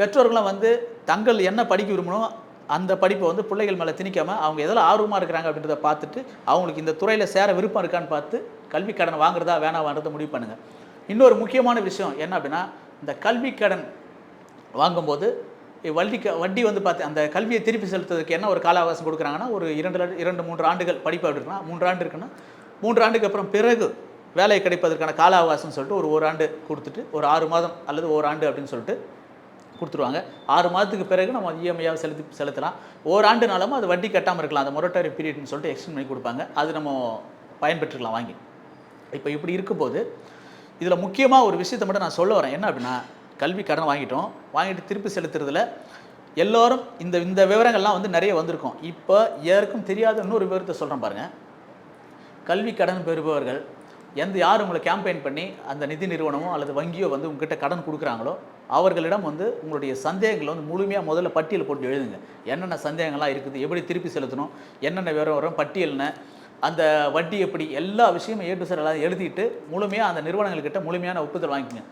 பெற்றோர்களும் வந்து தங்கள் என்ன படிக்க விரும்பணும் அந்த படிப்பை வந்து பிள்ளைகள் மேலே திணிக்காமல் அவங்க எதில் ஆர்வமாக இருக்கிறாங்க அப்படின்றத பார்த்துட்டு அவங்களுக்கு இந்த துறையில் சேர விருப்பம் இருக்கான்னு பார்த்து கல்வி கடன் வாங்குறதா வேணாமான்றதை முடிவு பண்ணுங்கள் இன்னொரு முக்கியமான விஷயம் என்ன அப்படின்னா இந்த கல்வி கடன் வாங்கும்போது வட்டி க வட்டி வந்து பார்த்து அந்த கல்வியை திருப்பி செலுத்துறதுக்கு என்ன ஒரு கால அவகாசம் கொடுக்குறாங்கன்னா ஒரு இரண்டு இரண்டு மூன்று ஆண்டுகள் படிப்பு அப்படி மூன்று ஆண்டு இருக்குன்னா மூன்று ஆண்டுக்கு அப்புறம் பிறகு வேலை கிடைப்பதற்கான கால அவகாசம்னு சொல்லிட்டு ஒரு ஒரு ஆண்டு கொடுத்துட்டு ஒரு ஆறு மாதம் அல்லது ஒரு ஆண்டு அப்படின்னு சொல்லிட்டு கொடுத்துருவாங்க. ஆறு மாதத்துக்கு பிறகு நம்ம இஎம்ஐயாக செலுத்தி செலுத்தலாம். ஓராண்டுனாலும் அது வட்டி கட்டாமல் இருக்கலாம். அந்த மொரட்டரி பீரியட்னு சொல்லிட்டு எக்ஸ்டெண்ட் பண்ணி கொடுப்பாங்க. அது நம்ம பயன்பெற்றுக்கலாம் வாங்கி. இப்போ இப்படி இருக்கும்போது இதில் முக்கியமாக ஒரு விஷயத்தை மட்டும் நான் சொல்ல வரேன். என்ன அப்படின்னா கல்வி கடன் வாங்கிட்டோம். வாங்கிட்டு திருப்பி செலுத்துறதுல எல்லோரும் இந்த இந்த விவரங்கள்லாம் வந்து நிறைய வந்திருக்கும். இப்போ யாருக்கும் தெரியாத இன்னொரு விவரத்தை சொல்கிறேன் பாருங்கள் கல்வி கடன் பெறுபவர்கள் எந்த யார் உங்களை கேம்பெயின் பண்ணி அந்த நிதி நிறுவனமோ அல்லது வங்கியோ வந்து உங்ககிட்ட கடன் கொடுக்குறாங்களோ அவர்களிடம் வந்து உங்களுடைய சந்தேகங்களை வந்து முழுமையாக முதல்ல பட்டியல் போட்டு எழுதுங்க. என்னென்ன சந்தேகங்கள்லாம் இருக்குது எப்படி திருப்பி செலுத்தணும் என்னென்ன விவரம் வரும் பட்டியல்னு அந்த வட்டி எப்படி எல்லா விஷயமும் ஏ டு சார் எல்லாம் எழுதிட்டு முழுமையாக அந்த நிறுவனங்கள்கிட்ட முழுமையான ஒப்புதல் வாங்கிக்கங்க.